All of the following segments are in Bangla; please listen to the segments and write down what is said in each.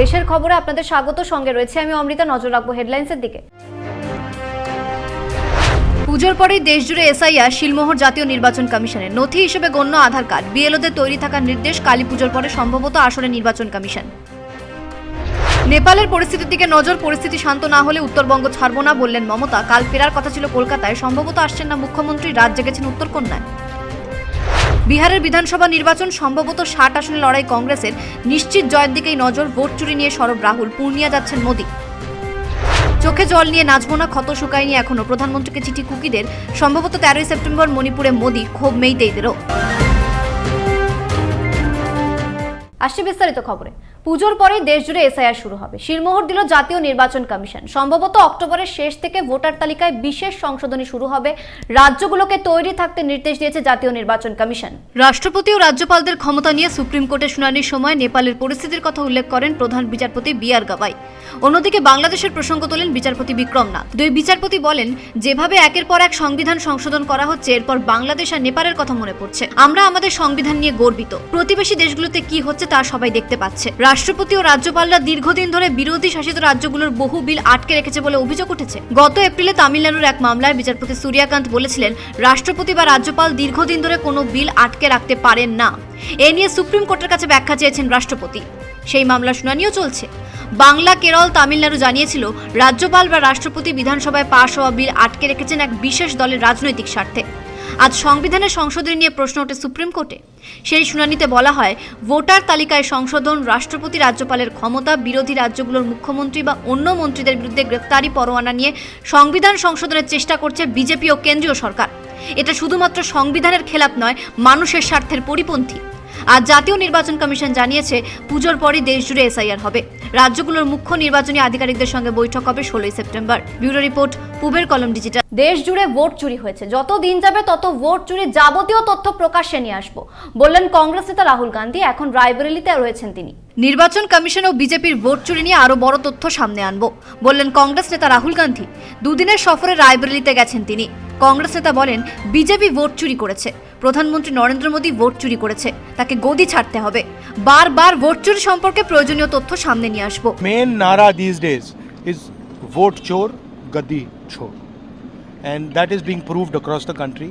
দেশের খবরে আপনাদের স্বাগত, সঙ্গে রয়েছে আমি অমৃতা, নজর রাখব হেডলাইন্সের দিকে। পুজোর পরেই দেশজুড়ে এসআইআর, শিলমোহর জাতীয় নির্বাচন কমিশনের নথি হিসেবে গণ্য আধার কার্ড, বিএলওদের তৈরি থাকার নির্দেশ কালী পুজোর পরে সম্ভবত আসরে নির্বাচন কমিশন। নেপালের পরিস্থিতির দিকে নজর, পরিস্থিতি শান্ত না হলে উত্তরবঙ্গ ছাড়ব না বললেন মমতা। কাল ফেরার কথা ছিল কলকাতায়, সম্ভবত আসছেন না মুখ্যমন্ত্রী, রাত জেগেছেন উত্তরকন্যায়। বিহারের বিধানসভা নির্বাচন সম্ভবত ষাট আসনে লড়াই কংগ্রেসের। নিশ্চিত জয়ের দিকেই নজর, ভোট চুরি নিয়ে সরব রাহুল। পূর্ণিয়া যাচ্ছেন মোদী। চোখে জল নিয়ে নাচবো না, ক্ষত শুকায়নি এখনও প্রধানমন্ত্রীকে চিঠি কুকিদের। সম্ভবত তেরোই সেপ্টেম্বর মণিপুরে মোদী, ক্ষোভ মেইতেইদেরও আসছে বিস্তারিত খবরে। পুজোর পরেই দেশজুড়ে এসআইআর শুরু হবে। শিলমোহর দিল জাতীয় নির্বাচন কমিশন। সম্ভবত অক্টোবরের শেষ থেকে ভোটার তালিকায় বিশেষ সংশোধনী শুরু হবে। রাজ্যগুলোকে তৈরি থাকতে নির্দেশ দিয়েছে জাতীয় নির্বাচন কমিশন। রাষ্ট্রপতি ও রাজ্যপালদের ক্ষমতা নিয়ে সুপ্রিম কোর্টে শুনানির সময় নেপালের পরিস্থিতির কথা উল্লেখ করেন প্রধান বিচারপতি বি আর গাবাই অন্যদিকে বাংলাদেশের প্রসঙ্গ তোলেন বিচারপতি বিক্রম নাথ। দুই বিচারপতি বলেন, যেভাবে একের পর এক সংবিধান সংশোধন করা হচ্ছে, এরপর বাংলাদেশ আর নেপালের কথা মনে পড়ছে। আমরা আমাদের সংবিধান নিয়ে গর্বিত। প্রতিবেশী দেশগুলোতে কি হচ্ছে তা সবাই দেখতে পাচ্ছে। রাষ্ট্রপতি ও রাজ্যপালরা দীর্ঘদিন ধরে বিরোধী শাসিত রাজ্যগুলোর বহু বিল আটকে রেখেছে বলে অভিযোগ উঠেছে। গত এপ্রিলে তামিলনাড়ুর এক মামলায় বিচারপতি সূর্যাকান্ত বলেছিলেন, রাষ্ট্রপতি বা রাজ্যপাল দীর্ঘদিন ধরে কোনো বিল আটকে রাখতে পারেন না। এ নিয়ে সুপ্রিম কোর্টের কাছে ব্যাখ্যা চেয়েছেন রাষ্ট্রপতি। সেই মামলা শুনানিও চলছে। বাংলা কেরল তামিলনাড়ু জানিয়েছিল, রাজ্যপাল বা রাষ্ট্রপতি বিধানসভায় পাশ হওয়া বিল আটকে রেখেছেন এক বিশেষ দলের রাজনৈতিক স্বার্থে। আজ সংবিধানের সংশোধনী নিয়ে প্রশ্ন ওঠে সুপ্রিম কোর্টে। সেই শুনানিতে বলা হয়, ভোটার তালিকায় সংশোধন, রাষ্ট্রপতি রাজ্যপালের ক্ষমতা, বিরোধী রাজ্যগুলোর মুখ্যমন্ত্রী বা অন্য মন্ত্রীদের বিরুদ্ধে গ্রেফতারি, পরোয়ানা নিয়ে সংবিধান সংশোধনের চেষ্টা করছে বিজেপি ও কেন্দ্রীয় সরকার। এটা শুধুমাত্র সংবিধানের খেলাপ নয়, মানুষের স্বার্থের পরিপন্থী। আর জাতীয় নির্বাচন কমিশন জানিয়েছে, পুজোর পরই দেশজুড়ে এসআইআর হবে। রাজ্যগুলোর মুখ্য নির্বাচনী আধিকারিকদের সঙ্গে বৈঠক হবে ষোলোই সেপ্টেম্বর। ব্যুরো রিপোর্ট পুবের কলম ডিজিটাল। দেশ জুড়ে ভোট চুরি হয়েছে। যত দিন যাবে তত ভোট চুরি যাবতীয় তথ্য প্রকাশ্যে নিয়ে আসব বললেন কংগ্রেস নেতা রাহুল গান্ধী। এখন রায়বেরেলিতে রয়েছেন তিনি। নির্বাচন কমিশন ও বিজেপির ভোট চুরি নিয়ে আরও বড় তথ্য সামনে আনব বললেন কংগ্রেস নেতা রাহুল গান্ধী। দুদিনের সফরে রায়বেরেলিতে গেছেন তিনি। কংগ্রেস নেতা বলেন বিজেপি ভোট চুরি করেছে। প্রধানমন্ত্রী নরেন্দ্র মোদী ভোট চুরি করেছে। তাকে গদি ছাড়তে হবে। বারবার ভোট চুরি সম্পর্কে প্রয়োজনীয় তথ্য সামনে নিয়ে আসব। মেন নারা দিস ডেজ ইজ ভোট চোর gadi চোর and that is being proved across the country.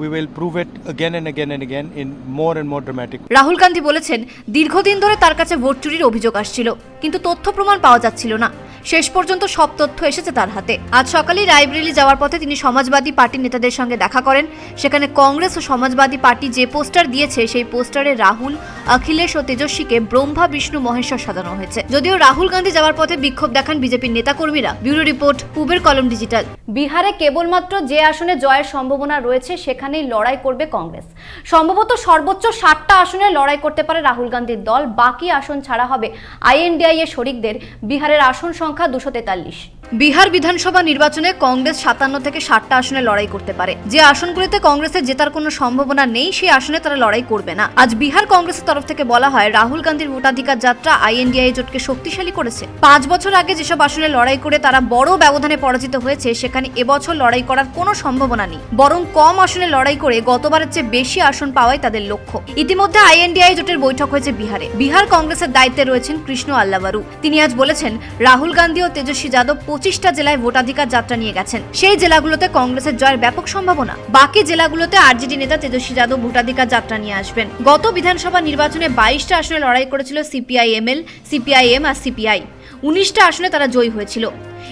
We will prove it again and again and again in more and more dramatic Rahul Gandhi বলেছেন দীর্ঘদিন ধরে তার কাছে ভোট চুরির অভিযোগ আসছিল কিন্তু তথ্য প্রমাণ পাওয়া যাচ্ছিল না। শেষ পর্যন্ত সব তথ্য এসেছে তার হাতে। আজ সকালেই রায়বেরেলি যাওয়ার পথে তিনি সমাজবাদী পার্টির নেতাদের সঙ্গে দেখা করেন। সেখানে কংগ্রেস ও সমাজবাদী পার্টি যে পোস্টার দিয়েছে, সেই পোস্টারে রাহুল, অখিলেশ ও তেজস্বীকে ব্রহ্মা, বিষ্ণু, মহেশ্বর সাজানো হয়েছে। যদিও রাহুল গান্ধী যাওয়ার পথে বিক্ষোভ দেখান বিজেপির নেতাকর্মীরা। ব্যুরো রিপোর্ট, পুবের কলম ডিজিটাল। বিহারে কেবলমাত্র যে আসনে জয়ের সম্ভাবনা রয়েছে, সেখানেই লড়াই করবে কংগ্রেস। সম্ভবত সর্বোচ্চ ষাটটা আসনে লড়াই করতে পারে রাহুল গান্ধীর দল। বাকি আসন ছাড়া হবে আইএনডিআই এর শরিকদের। বিহারের আসন সংখ্যা দুশো তেতাল্লিশ। বিহার বিধানসভা নির্বাচনে কংগ্রেস সাতান্ন থেকে ষাটটা আসনে লড়াই করতে পারে। যে আসনগুলিতে কংগ্রেসের জেতার কোনো সম্ভাবনা নেই, সেই আসনে তারা লড়াই করবে না। আজ বিহার কংগ্রেসের তরফ থেকে বলা হয়, রাহুল গান্ধীর ভোটাধিকার যাত্রা আইএনডিআই জোটকে শক্তিশালী করেছে। পাঁচ বছর আগে যেসব আসনে লড়াই করে তারা বড় ব্যবধানে পরাজিত হয়েছে, সেখানে এবছর লড়াই করার কোনো সম্ভাবনা নেই। বরং কম আসনে লড়াই করে গতবারের চেয়ে বেশি আসন পাওয়াই তাদের লক্ষ্য। ইতিমধ্যে আইএনডিআই জোটের বৈঠক হয়েছে বিহারে। বিহার কংগ্রেসের দায়িত্বে রয়েছেন কৃষ্ণ আল্লাবারু। তিনি আজ বলেছেন, রাহুল গান্ধী ও তেজস্বী যাদব পঁচিশটা জেলায় ভোটাধিকার যাত্রা নিয়ে গেছেন। সেই জেলাগুলোতে কংগ্রেসের জয়ের ব্যাপক সম্ভাবনা। বাকি জেলাগুলোতে আরজেডি নেতা তেজস্বী যাদব ভোটাধিকার যাত্রা নিয়ে আসবেন। গত বিধানসভা নির্বাচনে বাইশটা আসনে লড়াই করেছিল সিপিআইএমএল সিপিআইএম আর সিপিআই। উনিশটা আসনে তারা জয়ী হয়েছিল।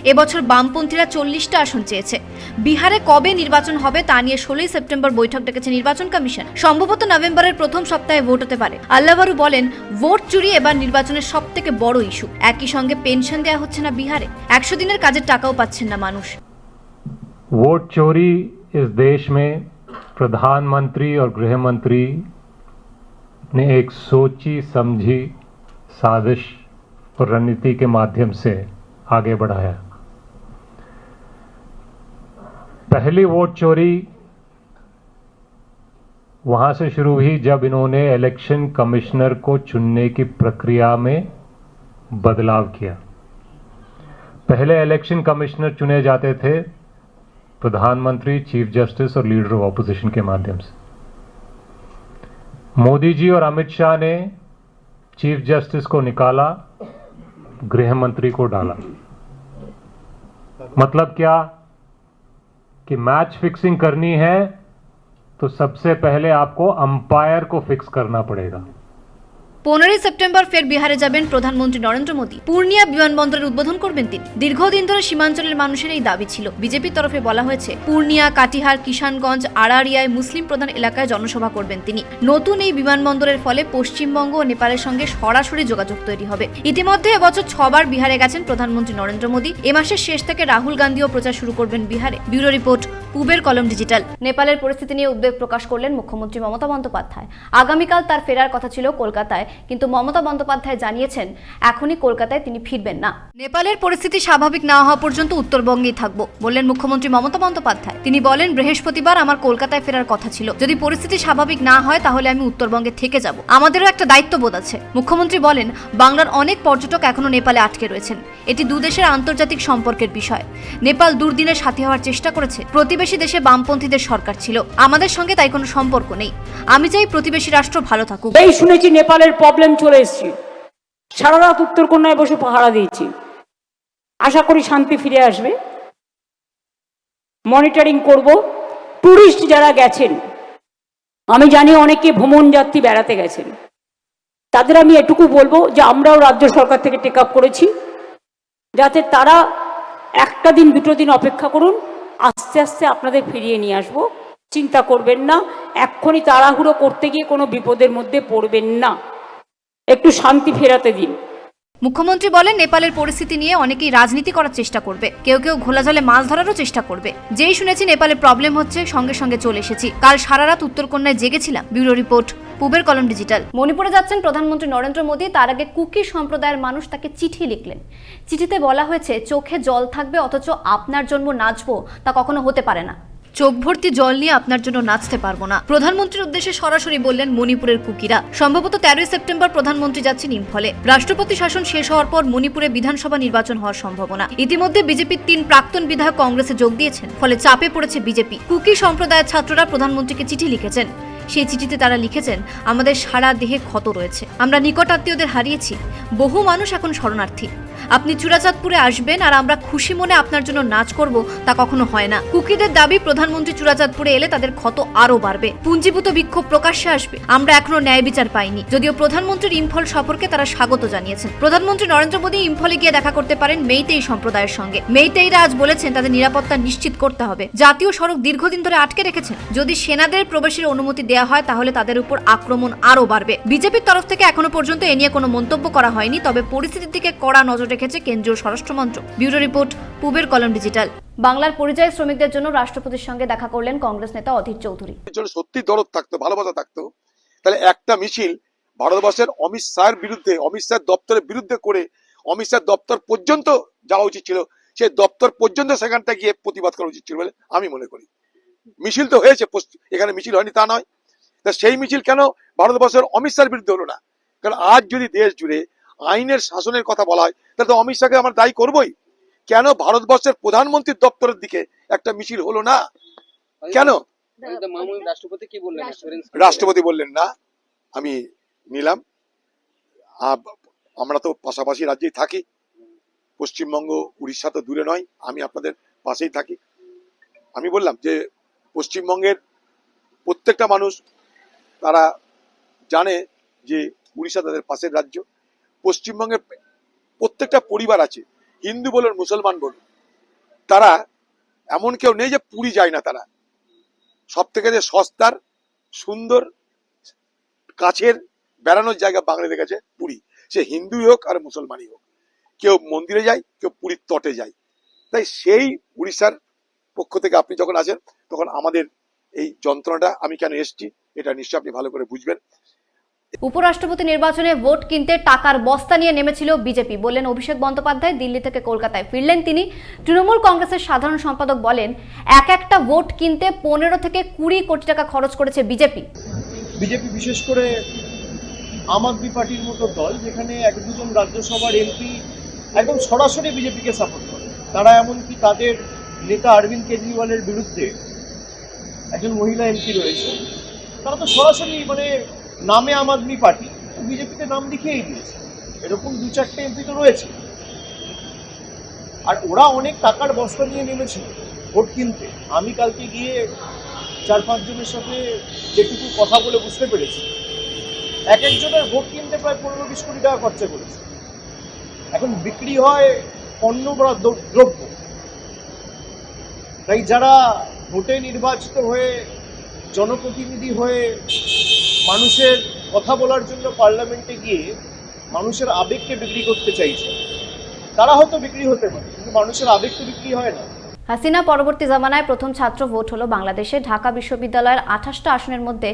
এবছর বামপন্থীরা চল্লিশটা আসন চেয়েছে বিহারে কবে নির্বাচন হবে তা নিয়ে ষোলোই সেপ্টেম্বর বৈঠক ডেকেছে নির্বাচন কমিশন সম্ভবত নভেম্বরের প্রথম সপ্তাহে ভোট হতে পারে আল্লাহবারু বলেন ভোট চুরি এবার নির্বাচনের সব থেকে বড় ইস্যু একই সঙ্গে পেনশন দেওয়া হচ্ছে না বিহারে একশো দিনের কাজের টাকাও পাচ্ছেন না মানুষ वोट चोरी इस देश में प्रधानमंत्री और गृह मंत्री ने एक सोची समझी साजिश और रणनीति के माध्यम से आगे बढ़ाया पहली वोट चोरी वहाँ से शुरू हुई जब इन्होंने इलेक्शन कमिश्नर को चुनने की प्रक्रिया में बदलाव किया। पहले इलेक्शन कमिश्नर चुने जाते थे प्रधानमंत्री, चीफ जस्टिस और लीडर ऑफ़ ऑपोजिशन के माध्यम से। मोदी जी और अमित शाह ने चीफ जस्टिस को निकाला, गृह मंत्री को डाला। मतलब क्या? कि मैच फिक्सिंग करनी है तो सबसे पहले आपको अंपायर को फिक्स करना पड़ेगा। পনেরোই সেপ্টেম্বর ফের বিহারে যাবেন প্রধানমন্ত্রী নরেন্দ্র মোদী। পূর্ণিয়া বিমানবন্দরের উদ্বোধন করবেন তিনি। দীর্ঘদিন ধরে সীমাঞ্চলের মানুষের এই দাবি ছিল। বিজেপির তরফে বলা হয়েছে, পূর্ণিয়া, কাটিহার, কিষানগঞ্জ আড়ারিয়ায় মুসলিম প্রধান এলাকায় জনসভা করবেন তিনি। নতুন এই বিমানবন্দরের ফলে পশ্চিমবঙ্গ ও নেপালের সঙ্গে সরাসরি যোগাযোগ তৈরি হবে। ইতিমধ্যে এবছর ছবার বিহারে গেছেন প্রধানমন্ত্রী নরেন্দ্র মোদী। এ মাসের শেষ থেকে রাহুল গান্ধীও প্রচার শুরু করবেন বিহারে। ব্যুরো রিপোর্ট পুবের কলম ডিজিটাল। নেপালের পরিস্থিতি নিয়ে উদ্বেগ প্রকাশ করলেন মুখ্যমন্ত্রী মমতা বন্দ্যোপাধ্যায়। আগামীকাল তার ফেরার কথা ছিল কলকাতায়, কিন্তু মমতা বন্দ্যোপাধ্যায় জানিয়েছেন, এখনই কলকাতায় তিনি ফিরবেন না। নেপালের পরিস্থিতি স্বাভাবিক না হওয়া পর্যন্ত উত্তরবঙ্গেই থাকব, বললেন মুখ্যমন্ত্রী মমতা বন্দ্যোপাধ্যায়। তিনি বলেন, বৃহস্পতিবার আমার কলকাতায় ফেরার কথা ছিল। যদি পরিস্থিতি স্বাভাবিক না হয়, তাহলে আমি উত্তরবঙ্গে থেকে যাব। আমাদেরও একটা দায়িত্ববোধ আছে। মুখ্যমন্ত্রী বলেন, বাংলার অনেক পর্যটক এখনও নেপালে আটকে রয়েছেন। এটি দুদেশের আন্তর্জাতিক সম্পর্কের বিষয়। নেপাল দুর্দিনের সাথী হওয়ার চেষ্টা করেছে। প্রতিবেশী দেশে বামপন্থীদের সরকার ছিল। আমাদের সঙ্গে তাই কোনো সম্পর্ক নেই। আমি চাই প্রতিবেশী রাষ্ট্র ভালো থাকুক। এই শুনেছি নেপালের প্রবলেম চলে এসেছে। সারা রাত উত্তরকন্যায় বসে পাহারা দিয়েছি। আশা করি শান্তি ফিরে আসবে। মনিটরিং করব। টুরিস্ট যারা গেছেন, আমি জানি অনেকে ভ্রমণ যাত্রী বেড়াতে গেছেন। তাদের আমি এটুকু বলব যে আমরাও রাজ্য সরকার থেকে টেক আপ করেছি। যাতে তারা একটা দিন, দুটো দিন অপেক্ষা করুন। আস্তে আস্তে আপনাদের ফিরিয়ে নিয়ে আসব। চিন্তা করবেন না, এক্ষুনি তাড়াহুড়ো করতে গিয়ে কোনো বিপদের মধ্যে পড়বেন না। একটু শান্তি ফেরাতে দিন। মুখ্যমন্ত্রী বলেন, নেপালের পরিস্থিতি নিয়ে অনেকেই রাজনীতি করার চেষ্টা করবে। কেউ কেউ ঘোলা জলে মাছ ধরারও চেষ্টা করবে। যেই শুনেছি, নেপালে প্রবলেম হচ্ছে, সঙ্গে সঙ্গে চলে এসেছি। কাল সারা রাত উত্তরকন্যায় জেগেছিলাম। ব্যুরো রিপোর্ট, পুবের কলম ডিজিটাল। মণিপুরে যাচ্ছেন প্রধানমন্ত্রী নরেন্দ্র মোদী। তার আগে কুকি সম্প্রদায়ের মানুষ তাকে চিঠি লিখলেন। চিঠিতে বলা হয়েছে, চোখে জল থাকবে, অথচ আপনার জন্ম নাচবো, তা কখনো হতে পারে না। চোখ ভর্তি জল নিয়ে আপনার জন্য নাচতে পারব না। প্রধানমন্ত্রীর উদ্দেশ্যে সরাসরি বললেন মণিপুরের কুকিরা। সম্ভবত তেরোই সেপ্টেম্বর প্রধানমন্ত্রী যাচ্ছেন ইম্ফলে। রাষ্ট্রপতি শাসন শেষ হওয়ার পর মণিপুরে বিধানসভা নির্বাচন হওয়ার সম্ভাবনা। ইতিমধ্যে বিজেপির তিন প্রাক্তন বিধায়ক কংগ্রেসে যোগ দিয়েছেন, ফলে চাপে পড়েছে বিজেপি। কুকি সম্প্রদায়ের ছাত্ররা প্রধানমন্ত্রীকে চিঠি লিখেছেন। সেই চিঠিতে তারা লিখেছেন, আমাদের সারা দেহে ক্ষত রয়েছে। আমরা নিকট আত্মীয়দের হারিয়েছি। বহু মানুষ এখন শরণার্থী। আপনি চূড়াচাঁদপুরে আসবেন আর আমরা খুশি মনে আপনার জন্য নাচ করব, তা কখনো হয় না। কুকিদের দাবি, প্রধানমন্ত্রী চূড়াচাঁদপুরে এলে তাদের ক্ষত আরও বাড়বে। পুঞ্জীভূত বিক্ষোভ প্রকাশ্যে আসবে। আমরা এখনও ন্যায় বিচার পাইনি। যদিও প্রধানমন্ত্রীর ইম্ফল সফরকে তারা স্বাগত জানিয়েছেন। প্রধানমন্ত্রী নরেন্দ্র মোদী ইম্ফলে গিয়ে দেখা করতে পারেন মেইতেই সম্প্রদায়ের সঙ্গে। মেইতেইরা আজ বলেছেন, তাদের নিরাপত্তা নিশ্চিত করতে হবে। জাতীয় সড়ক দীর্ঘদিন ধরে আটকে রেখেছেন। যদি সেনাদের প্রবেশের অনুমতি দেওয়া হয়, তাহলে তাদের উপর আক্রমণ আরও বাড়বে। বিজেপির তরফ থেকে এখনও পর্যন্ত এ নিয়ে কোনো মন্তব্য করা হয়নি, তবে পরিস্থিতির দিকে কড়া নজর রেখেছে কেন্দ্রীয় স্বরাষ্ট্র মন্ত্রক। ব্যুরো রিপোর্ট, পুবের কলম ডিজিটাল। বাংলার পরিযায়ী শ্রমিকদের জন্য রাষ্ট্রপতির সঙ্গে দেখা করলেন কংগ্রেস নেতা অধীর চৌধুরী। সত্যি দরদ থাকতো ভালোবাসা থাকতো। তাহলে একটা মিছিল ভারতবর্ষের অমিত শাহের বিরুদ্ধে, অমিত শাহের দপ্তরের বিরুদ্ধে করে অমিত শাহের দপ্তর পর্যন্ত যাওয়া উচিত ছিল, সেই দপ্তর পর্যন্ত সেখানটা গিয়ে প্রতিবাদ করা উচিত ছিল বলে আমি মনে করি। মিছিল তো হয়েছে এখানে মিছিল হয়নি তা নয়। তা সেই মিছিল কেন? ভারতবর্ষের অমিত শাহের বিরুদ্ধে হলো না। কারণ আজ যদি দেশ জুড়ে আইনের শাসনের কথা বলা হয় তাহলে তো অমিত শাহকে আমরা দায়ী করবোই। কেন ভারতবর্ষের প্রধানমন্ত্রীর দপ্তরের দিকে একটা মিছিল হলো না? কেন? রাষ্ট্রপতি কি বললেন? রাষ্ট্রপতি। বললেন না। আমি নিলাম। আমরা তো পাশাপাশি রাজ্যেই থাকি। পশ্চিমবঙ্গ উড়িষ্যা তো দূরে নয় আমি আপনাদের পাশেই থাকি। আমি বললাম যে পশ্চিমবঙ্গের প্রত্যেকটা মানুষ তারা জানে যে উড়িষ্যা তাদের পাশের রাজ্য। পশ্চিমবঙ্গের প্রত্যেকটা পরিবার আছে, হিন্দু বলুন মুসলমান বলুন তারা এমন কেউ নেই যে পুরী যায় না তারা। সব থেকে যে সস্তার, সুন্দর, কাছের, বেড়ানোর জায়গা বাঙালিদের কাছে পুরী। সে হিন্দুই হোক আর মুসলমানই হোক। কেউ মন্দিরে যায়, কেউ পুরীর তটে যায়। তাই সেই উড়িষ্যার পক্ষ থেকে আপনি যখন আসেন, তখন আমাদের এই যন্ত্রণাটা, আমি কেন এসেছি এটা নিশ্চয়ই আপনি ভালো করে বুঝবেন। উপরাষ্ট্রপতি নির্বাচনে ভোট কিনতে টাকার বস্তা নিয়ে নেমেছিল বিজেপি বললেন অভিষেক বন্দ্যোপাধ্যায় দিল্লি থেকে কলকাতায় ফিরলেন তিনি। তৃণমূল কংগ্রেসের সাধারণ সম্পাদক বলেন এক একটা ভোট কিনতে পনেরো থেকে কুড়ি কোটি টাকা খরচ করেছে বিজেপি। বিজেপি বিশেষ করে আম আদমি পার্টির মতো দল যেখানে এক দুজন রাজ্যসভার এমপি একদম সরাসরি বিজেপিকে সাপোর্ট করে। তারা এমনকি তাদের নেতা অরবিন্দ কেজরিওয়ালের বিরুদ্ধে একজন মহিলা এমপি রয়েছে। তারা তো সরাসরি মানে নামে আম আদমি পার্টি বিজেপিতে নাম লিখিয়েই দিয়েছে। এরকম দু চারটে এমপি তো রয়েছে। আর ওরা অনেক টাকার বস্তা নিয়ে নেমেছিল ভোট কিনতে। আমি কালকে গিয়ে চার পাঁচজনের সাথে যেটুকু কথা বলে বুঝতে পেরেছি। এক একজনের ভোট কিনতে প্রায় পনেরো বিশ কোটি টাকা খরচা করেছে। এখন বিক্রি হয় পণ্য বা দ্র- দ্রব্য। তাই যারা ভোটে নির্বাচিত হয়ে জনপ্রতিনিধি হয়ে মানুষের কথা বলার জন্য পার্লামেন্টে গিয়ে মানুষের আবেগকে বিক্রি করতে চাইছে। তারা হয়তো বিক্রি হতে পারে, কিন্তু মানুষের আবেগ তো বিক্রি হয় না। হাসিনা পরবর্তী জামানায় প্রথম ছাত্র ভোট হলো বাংলাদেশে। ঢাকা বিশ্ববিদ্যালয়ের আঠাশটা আসনের মধ্যে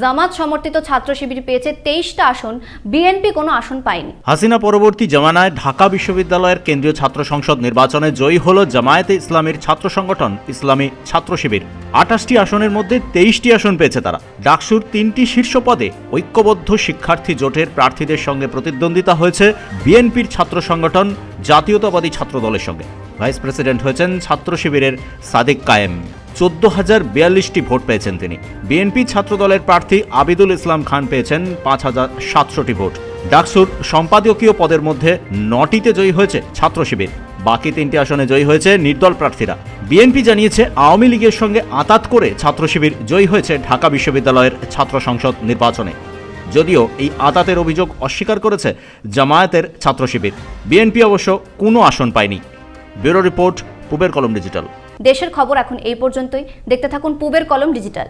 জামাত সমর্থিত ছাত্র শিবির পেয়েছে তেইশটা আসন। বিএনপি কোনো আসন পায়নি। হাসিনা পরবর্তী জামানায় ঢাকা বিশ্ববিদ্যালয়ের কেন্দ্রীয় ছাত্র সংসদ নির্বাচনে জয়ী হল জামায়াতে ইসলামীর ছাত্র সংগঠন ইসলামী ছাত্র শিবির। আঠাশটি আসনের মধ্যে তেইশটি আসন পেয়েছে তারা। ডাকসুর তিনটি শীর্ষ পদে ঐক্যবদ্ধ শিক্ষার্থী জোটের প্রার্থীদের সঙ্গে প্রতিদ্বন্দ্বিতা হয়েছে বিএনপির ছাত্র সংগঠন জাতীয়তাবাদী ছাত্র দলের সঙ্গে। ভাইস প্রেসিডেন্ট হয়েছেন ছাত্র শিবিরের সাদিক কায়েম। চোদ্দ হাজার বিয়াল্লিশটি ভোট পেয়েছেন তিনি। বিএনপি ছাত্রদলের প্রার্থী আবিদুল ইসলাম খান পেয়েছেন পাঁচ হাজার সাতশোটি ভোট। ডাকসুর সম্পাদকীয় পদের মধ্যে নটিতে জয়ী হয়েছে ছাত্র শিবির। বাকি তিনটি আসনে জয়ী হয়েছে নির্দল প্রার্থীরা। বিএনপি জানিয়েছে, আওয়ামী লীগের সঙ্গে আতাত করে ছাত্র শিবির জয়ী হয়েছে ঢাকা বিশ্ববিদ্যালয়ের ছাত্র সংসদ নির্বাচনে। যদিও এই আতাতের অভিযোগ অস্বীকার করেছে জামায়াতের ছাত্র শিবির। বিএনপি অবশ্য কোনো আসন পায়নি। ব্যুরো রিপোর্ট, পুবের কলম ডিজিটাল। দেশের খবর এখন এই পর্যন্তই। দেখতে থাকুন পুবের কলম ডিজিটাল।